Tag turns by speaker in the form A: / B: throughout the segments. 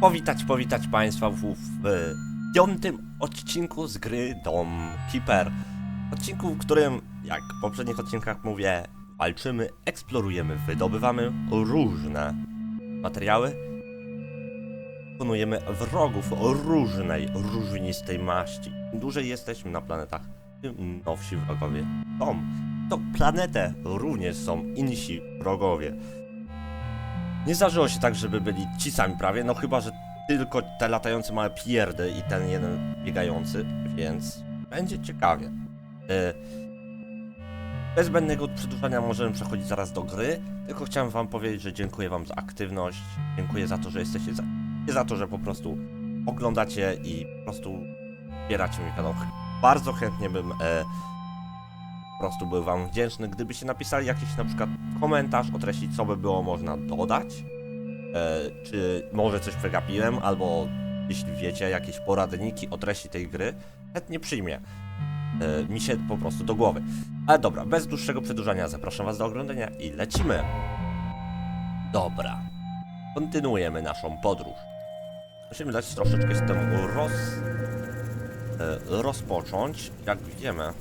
A: powitać, powitać Państwa w, w piątym odcinku z gry Dom Keeper. Odcinku, w którym, jak w poprzednich odcinkach mówię, walczymy, eksplorujemy, wydobywamy różne materiały. Pokonujemy wrogów różnej, różnistej maści. Im dłużej jesteśmy na planetach, tym nowsi wrogowie są. To planetę również są inni wrogowie. Nie zdarzyło się tak, żeby byli ci sami prawie, no chyba, że tylko te latające małe pierdy i ten jeden biegający, więc będzie ciekawie. E, Bez zbędnego przedłużania możemy przechodzić zaraz do gry, tylko chciałem wam powiedzieć, że dziękuję wam za aktywność, dziękuję za to, że jesteście za, za to, że po prostu oglądacie i po prostu wspieracie mój kanał. Bardzo chętnie bym e, prostu był wam wdzięczny, gdybyście napisali jakiś na przykład komentarz o treści, co by było można dodać, e, czy może coś przegapiłem, albo jeśli wiecie, jakieś poradniki o treści tej gry, chętnie przyjmie e, mi się po prostu do głowy. Ale dobra, bez dłuższego przedłużania zapraszam was do oglądania i lecimy. Dobra, kontynuujemy naszą podróż. Musimy dać troszeczkę z tym roz, e, rozpocząć. Jak widzimy,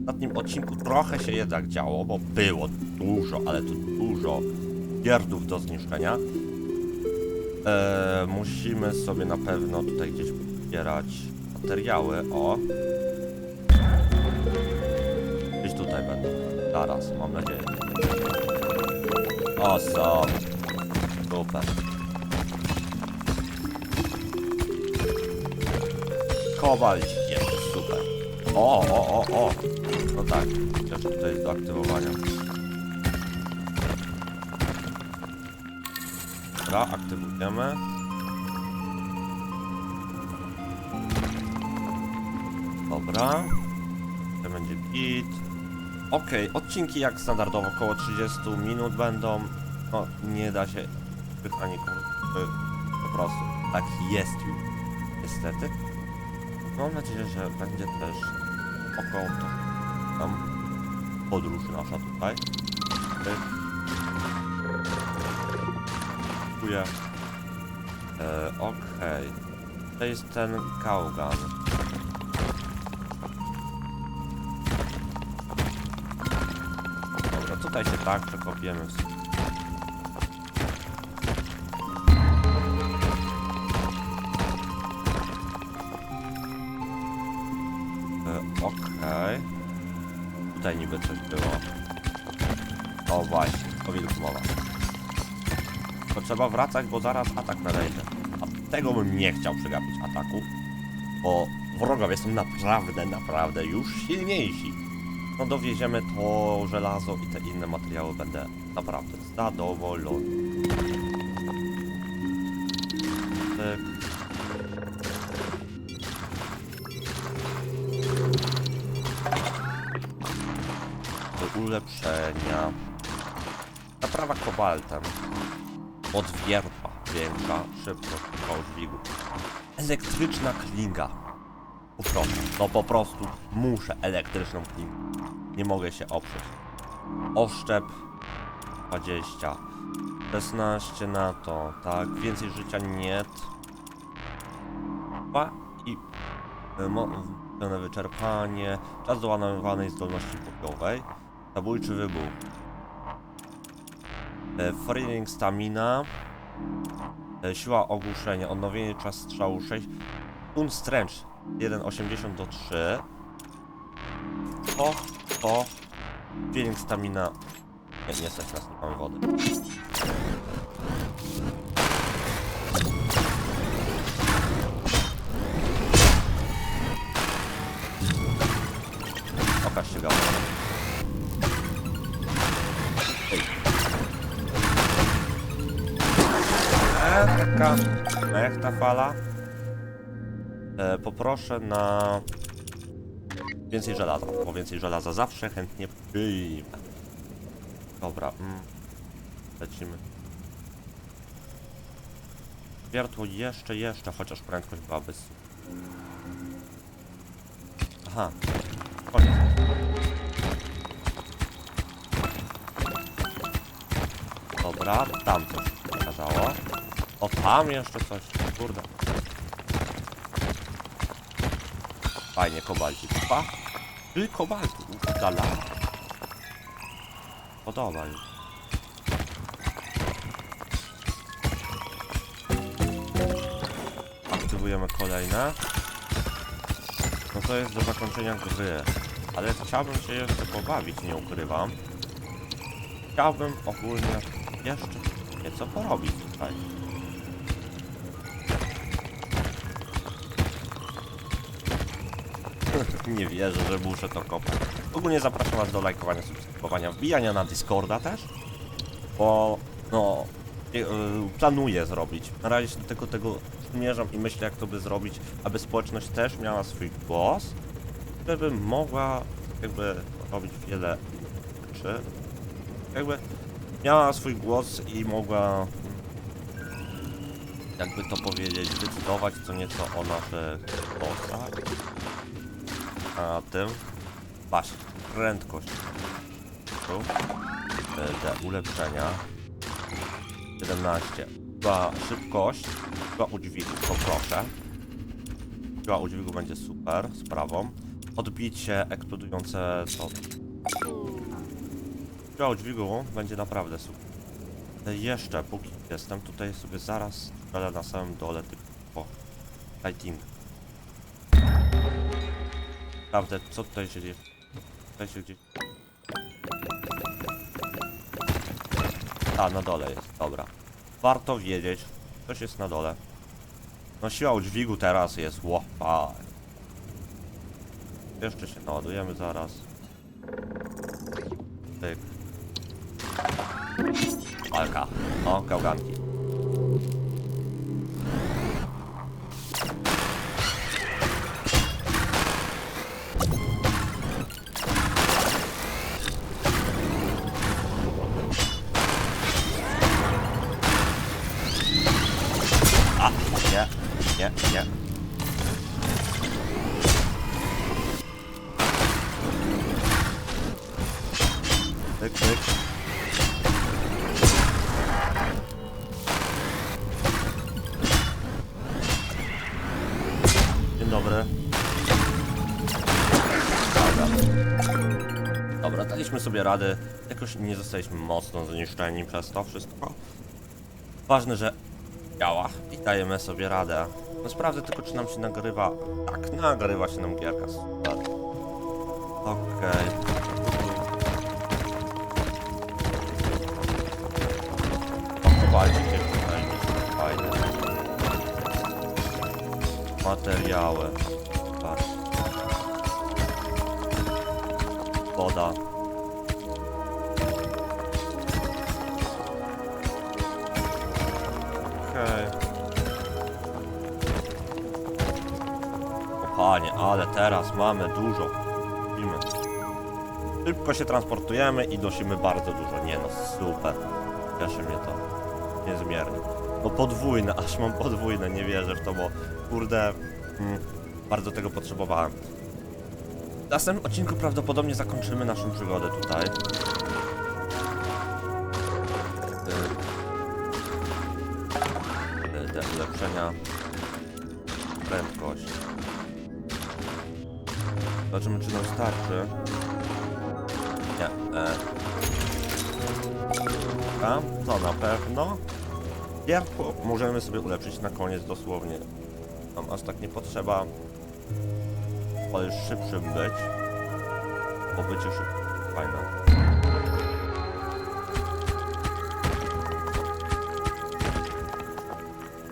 A: w ostatnim odcinku trochę się jednak działo, bo było dużo, ale to dużo pierdów do zniszczenia. Eee, musimy sobie na pewno tutaj gdzieś zbierać materiały, o. Gdzieś tutaj będą. Zaraz, mam nadzieję. O, są. Super. Super. O, o, o, o. No tak, jeszcze tutaj jest do aktywowania. Dobra, aktywujemy. Dobra. To będzie git. Okej, odcinki jak standardowo około 30 minut będą. No, nie da się y, po prostu. Tak jest już. Niestety. Mam nadzieję, że będzie też około to tam podróż nasza tutaj. Dziękuję. E, Okej. To jest ten Kaugan. Dobra, tutaj się tak przekopiemy. w- E, Okej. Tutaj niby coś było. O właśnie, o wilku mowa. To trzeba wracać, bo zaraz atak nadejdzie. A tego bym nie chciał przegapić ataku. Bo wrogowie są naprawdę, naprawdę już silniejsi. No dowieziemy to żelazo i te inne materiały, będę naprawdę zadowolony. Ulepszenia. Naprawa kobaltem. Odwiertła większa, szybkość dźwigu. Elektryczna klinga. Po prostu, no po prostu muszę elektryczną klingę. Nie mogę się oprzeć. Oszczep 20. 16 na to, tak. Więcej życia nie. Dwa i e, mo- pełne wyczerpanie. Czas doładowanej zdolności bojowej. Zabójczy wybuch. E, stamina. E, Siła ogłuszenia. Odnowienie czas strzału 6. Stun stręcz 1,80 do 3. To, to. Feeling stamina. Nie, nie stać nas, nie mamy wody. Taka mechna fala. E, poproszę na więcej żelaza, bo więcej żelaza zawsze chętnie przyjmę. Dobra, mm. lecimy. Wiertło jeszcze, jeszcze, chociaż prędkość byłaby. Aha, koniec. Dobra, tam coś się okazało. O, tam jeszcze coś. Kurde. Fajnie, kobalcik. Pa. Ty, kobaltu. Dala. Podoba mi. Aktywujemy kolejne. No to jest do zakończenia gry. Ale chciałbym się jeszcze pobawić, nie ukrywam. Chciałbym ogólnie jeszcze nieco porobić tutaj. Nie wierzę, że muszę to kopać. Ogólnie zapraszam was do lajkowania, subskrybowania, wbijania na Discorda też. Bo, no, e, e, planuję zrobić. Na razie się tylko tego zmierzam i myślę, jak to by zrobić, aby społeczność też miała swój głos, żeby mogła jakby robić wiele rzeczy. Jakby miała swój głos i mogła jakby to powiedzieć, decydować co nieco o naszych losach. A tym właśnie prędkość. Tu. Te ulepszenia. 17. Była szybkość. Była udźwigu, poproszę. Była udźwigu będzie super, z prawą. Odbicie eksplodujące to. Była udźwigu będzie naprawdę super. E, Jeszcze, póki jestem, tutaj sobie zaraz strzelę na samym dole tylko. Lighting. Naprawdę, co tutaj się dzieje? Tutaj się gdzieś... A, na dole jest, dobra. Warto wiedzieć, coś jest na dole. No siła udźwigu teraz jest, łopa. Jeszcze się naładujemy zaraz. Tyk. Walka. O, gałganki. Sobie radę. Jakoś nie zostaliśmy mocno zniszczeni przez to wszystko. Ważne, że działa i dajemy sobie radę. No sprawdzę tylko, czy nam się nagrywa. Tak, nagrywa się nam gierka. Super. Okej. Fajne. Materiały. Patrz. Woda. Panie, ale teraz mamy dużo. Widzimy. Szybko się transportujemy i nosimy bardzo dużo. Nie no, super. Cieszy mnie to. Niezmiernie. No podwójne, aż mam podwójne, nie wierzę w to, bo kurde, mm, bardzo tego potrzebowałem. W następnym odcinku prawdopodobnie zakończymy naszą przygodę tutaj. Y, y, Te ulepszenia. Prędkość. Zobaczymy, czy nam starczy. Nie. E. A, to na pewno. Gierku możemy sobie ulepszyć na koniec dosłownie. Nam aż tak nie potrzeba. Ale szybszym być. Bo bycie szybkim. Fajne.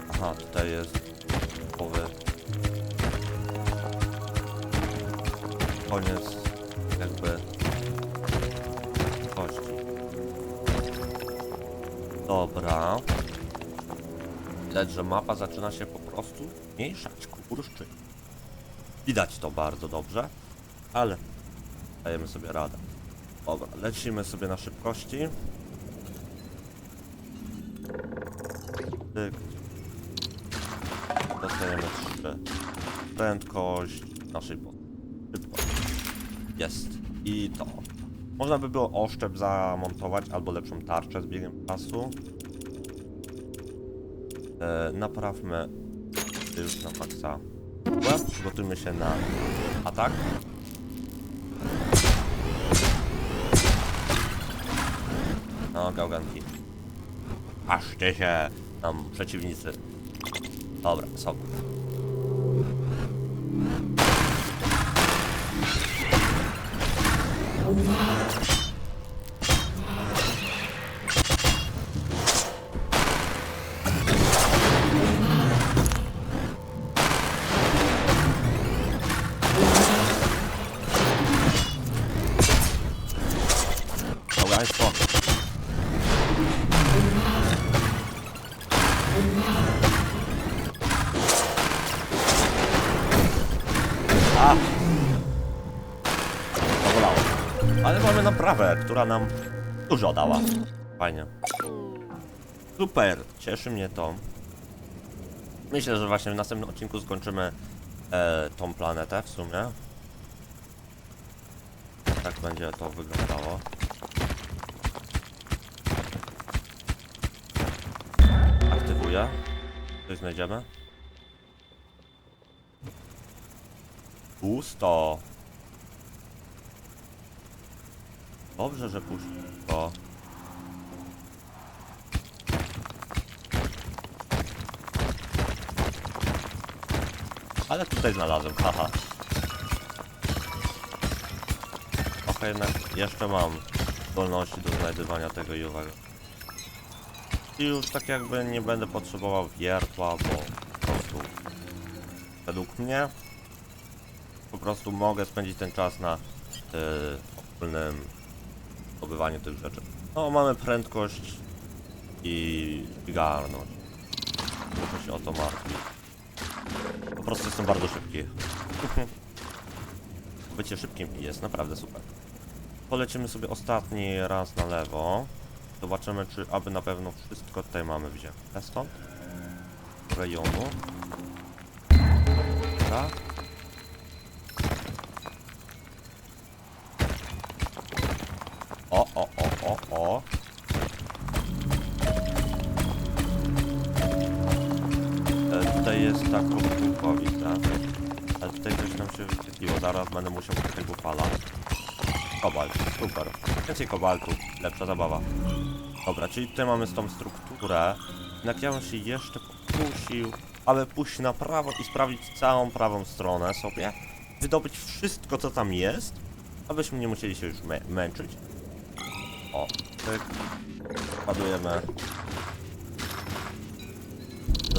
A: Aha, tutaj jest połowy. Koniec jakby kości. Dobra. Widać, że mapa zaczyna się po prostu zmniejszać, kurszczy. Widać to bardzo dobrze, ale dajemy sobie radę. Dobra, lecimy sobie na szybkości. Tyk. Dostajemy 3. Prędkość naszej po... Jest. I to. Można by było oszczep zamontować albo lepszą tarczę z biegiem czasu. E, naprawmy już na maksa. Przygotujmy się na atak. No, gałganki. Paszcie się tam przeciwnicy. Dobra, są. Małżeństwo. A! To bolało. Ale mamy naprawę, która nam dużo dała. Fajnie. Super, cieszy mnie to. Myślę, że właśnie w następnym odcinku skończymy e, tą planetę w sumie. Tak będzie to wyglądało. Aktywuję. Coś znajdziemy? Pusto. Dobrze, że pusto. Ale tutaj znalazłem, haha. Trochę jednak jeszcze mam zdolności do znajdywania tego i uwaga. I już tak jakby nie będę potrzebował wiertła, bo po prostu według mnie po prostu mogę spędzić ten czas na yy, ogólnym zdobywaniu tych rzeczy. No mamy prędkość i dźwigarność. Muszę się o to martwić. Po prostu jestem bardzo szybki. Bycie szybkim jest naprawdę super. Polecimy sobie ostatni raz na lewo. Zobaczymy, czy aby na pewno wszystko tutaj mamy wzięte stąd. Rejonu. Tak. O, o, o, o, o. E, tutaj jest ta kółkowica. Ale tutaj coś nam się wyświetliło. Zaraz będę musiał do tego palać. Kobalt, super. Więcej kobaltu, lepsza zabawa. Dobra, czyli tutaj mamy tą strukturę. Jednak ja bym się jeszcze pokusił, aby pójść na prawo i sprawdzić całą prawą stronę sobie. Wydobyć wszystko, co tam jest, abyśmy nie musieli się już mę męczyć. O, tyk. Ładujemy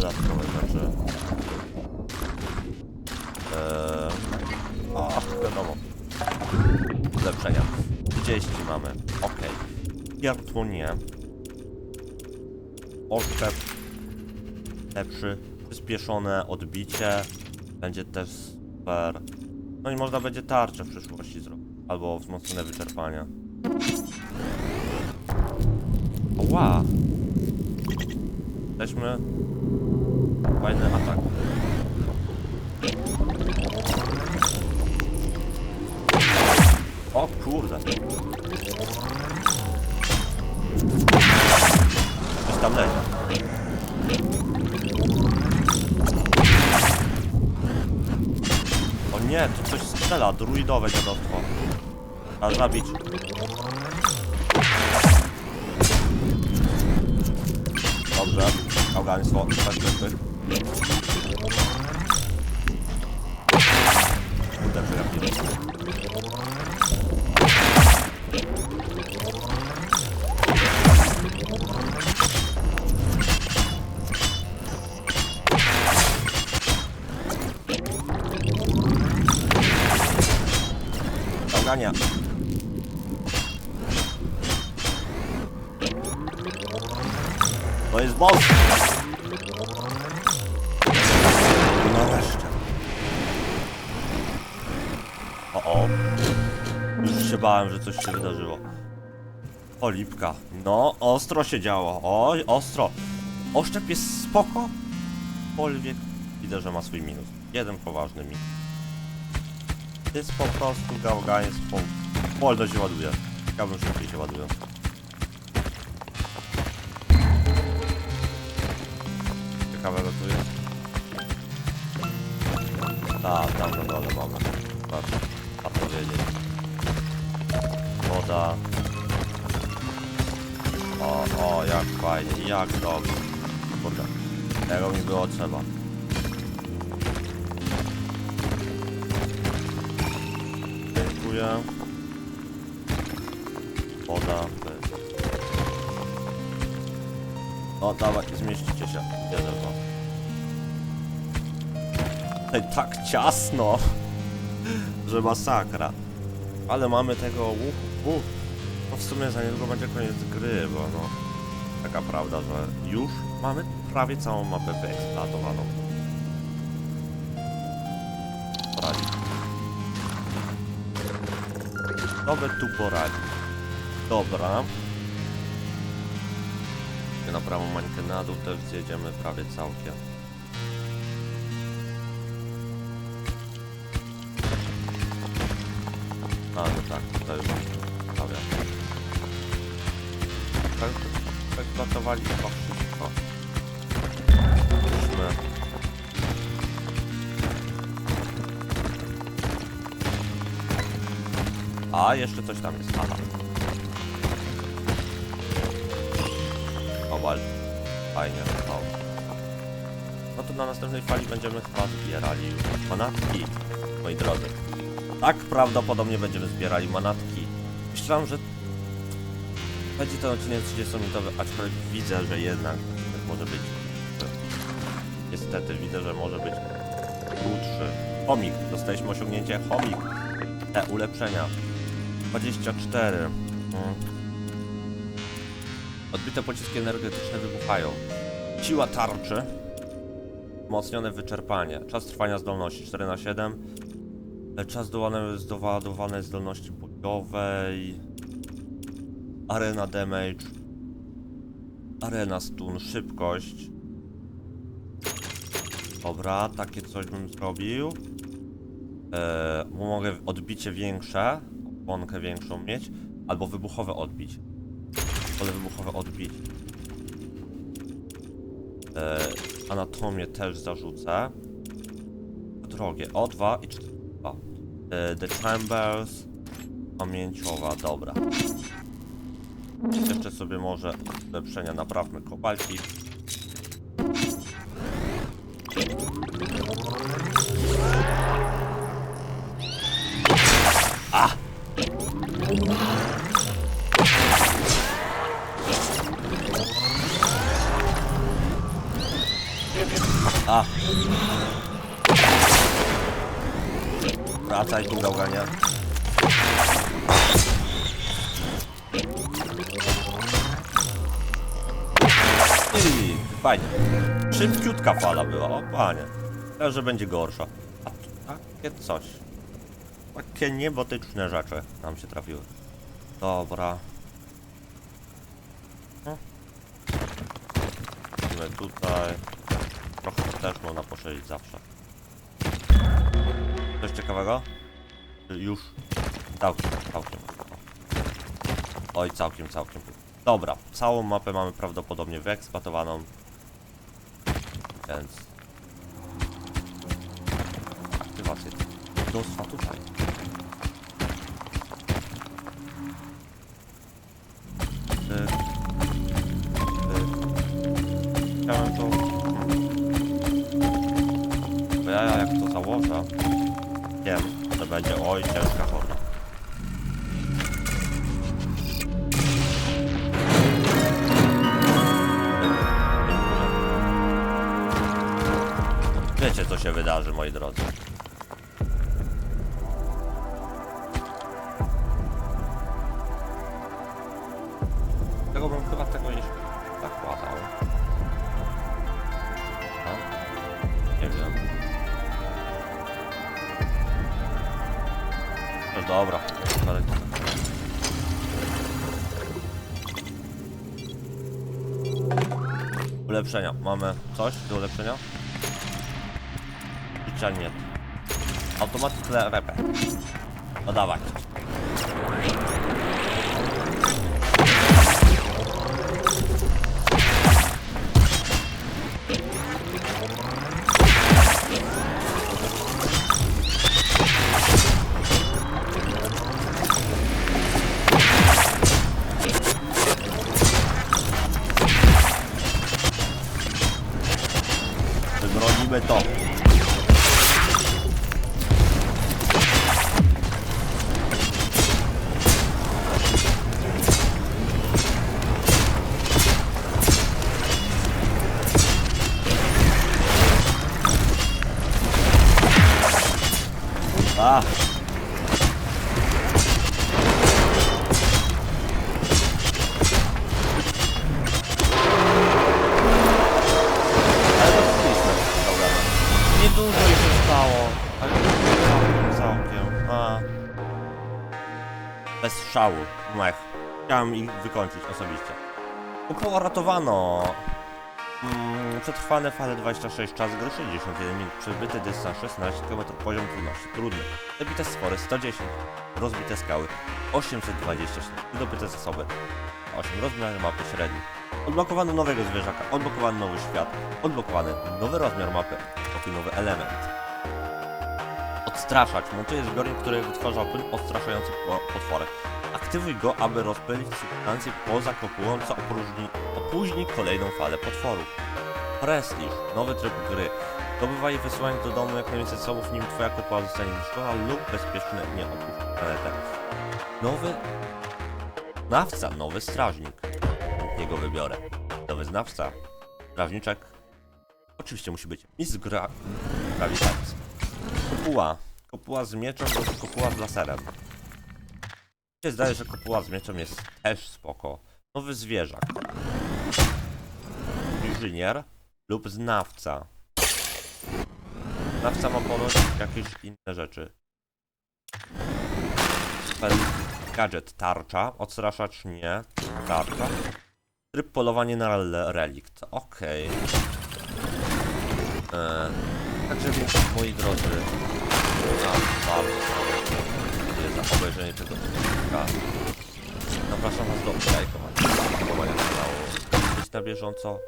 A: dodatkowe rzeczy. Eee, o, wiadomo. Ulepszenia. 30 mamy. Ok. Światło nie. Oszczep. Lepszy. Przyspieszone odbicie. Będzie też super. No i można będzie tarczę w przyszłości zrobić. Albo wzmocnione wyczerpania. Ła! Jesteśmy... Fajny atak. O kurde. Tam. O nie, to coś strzela, druidowe dziadostwo. A zabić. Dobrze, gałgaństwo, tak pyk, pyk. Kurde, przegapiłem. Gałgania. To jest boss! No wreszcie. O, o. Już się bałem, że coś się wydarzyło. O, lipka. No, ostro się działo. Oj, ostro. Oszczep jest spoko. Aczkolwiek widzę, że ma swój minus. Jeden poważny minus. Jest po prostu gałgaństwo. Wolno się ładuje. Ciekawym szybciej się ładują. ciekawego tu jest? Tak, tam na dole mamy. Patrz, a powiedzieć. Woda. O, o, jak fajnie, jak dobrze. Kurde, tego mi było trzeba. Dziękuję. Woda. O, dawaj, zmieścicie się. Dwa. Ej, tak ciasno, że masakra. Ale mamy tego łuku. Uh, no w sumie za niedługo będzie koniec gry, bo no... Taka prawda, że już mamy prawie całą mapę wyeksploatowaną. Kto by tu poradzi? Dobra. Na na dół też zjedziemy prawie całkiem. A, no tak, to już prawie. Tak, tak pracowali chyba A, jeszcze coś tam jest, aha. Kowal. Fajnie, no. No to na następnej fali będziemy chyba zbierali manatki, moi drodzy. Tak, prawdopodobnie będziemy zbierali manatki. Myślałem, że będzie ten odcinek 30-minutowy, aczkolwiek widzę, że jednak może być... Niestety, widzę, że może być krótszy. Chomik, dostaliśmy osiągnięcie chomik. Te ulepszenia. 24. Mm. Odbite pociski energetyczne wybuchają. Siła tarczy. Wzmocnione wyczerpanie. Czas trwania zdolności 4 na 7 E, Czas doładowane- doładowanej zdolności bojowej. Arena damage. Arena stun, szybkość. Dobra, takie coś bym zrobił. Eee, mogę odbicie większe, opłonkę większą mieć, albo wybuchowe odbicie. Ale wybuchowe odbicie. Eee, anatomię też zarzucę. Drogie, O2 i 4. E, The Chambers. Pamięciowa, dobra. Jeszcze sobie może ulepszenia naprawmy kobalki. Wracaj tu, gałgania. I fajnie. Szybciutka fala była, o panie. Myślałem, że będzie gorsza. A tu takie coś. Takie niebotyczne rzeczy nam się trafiły. Dobra. No. Idziemy tutaj. Trochę też można poszerzyć zawsze. Coś ciekawego? Już. Całkiem, całkiem. Oj, całkiem, całkiem. Dobra, całą mapę mamy prawdopodobnie wyeksploatowaną. Więc... Aktywację. Mnóstwa tutaj. Wiecie co się wydarzy, moi drodzy. Tego bym chyba tego nie zakładał. A? Nie wiem. No dobra, ale... Ulepszenia. Mamy coś do ulepszenia? Życia nie. Automatic repę. No szału. Mech. Chciałem ich wykończyć osobiście. Poratowano. Mm, przetrwane fale 26, czas gry 61 minut, przebyty dystans 16 km, poziom trudności trudny, zabite stwory 110, rozbite skały 827, wydobyte zasoby 8, rozmiar mapy średni, odblokowano nowego zwierzaka, odblokowany nowy świat, odblokowany nowy rozmiar mapy, nowy element. Odstraszacz, montuje zbiornik, który wytwarza płyn odstraszający po- potwory. Aktywuj go, aby rozpędzić substancję poza kopułą, co opróżni, opóźni kolejną falę potworów. Prestiż, nowy tryb gry. Zdobywaj i wysyłanie do domu jak najwięcej zasobów, nim twoja kopuła zostanie zniszczona lub bezpiecznie nie opuści planetę. Nowy... Znawca, nowy strażnik. Jego wybiorę. Nowy znawca. Strażniczek. Oczywiście musi być mistrz gra... grawitacji. Kopuła. Kopuła z mieczem lub kopuła z laserem. Mi się zdaje, że kopuła z mieczem jest też spoko. Nowy zwierzak. Inżynier lub znawca. Znawca ma ponoć jakieś inne rzeczy. Gadżet tarcza, odstraszacz nie, tarcza. Tryb polowanie na rel- relikt, okej. Eee, Także więc moi drodzy, ja bardzo serdecznie za obejrzenie tego odcinka. Zapraszam was do lajkowania, subskrybowania kanału, być na bieżąco.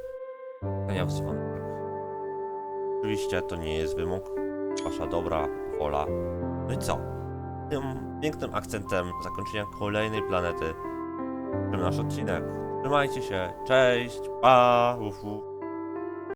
A: A ja dzwonek. Oczywiście to nie jest wymóg, wasza dobra wola. No i co? Tym pięknym akcentem zakończenia kolejnej planety. Nasz odcinek. Trzymajcie się, cześć, pa, uf, uf.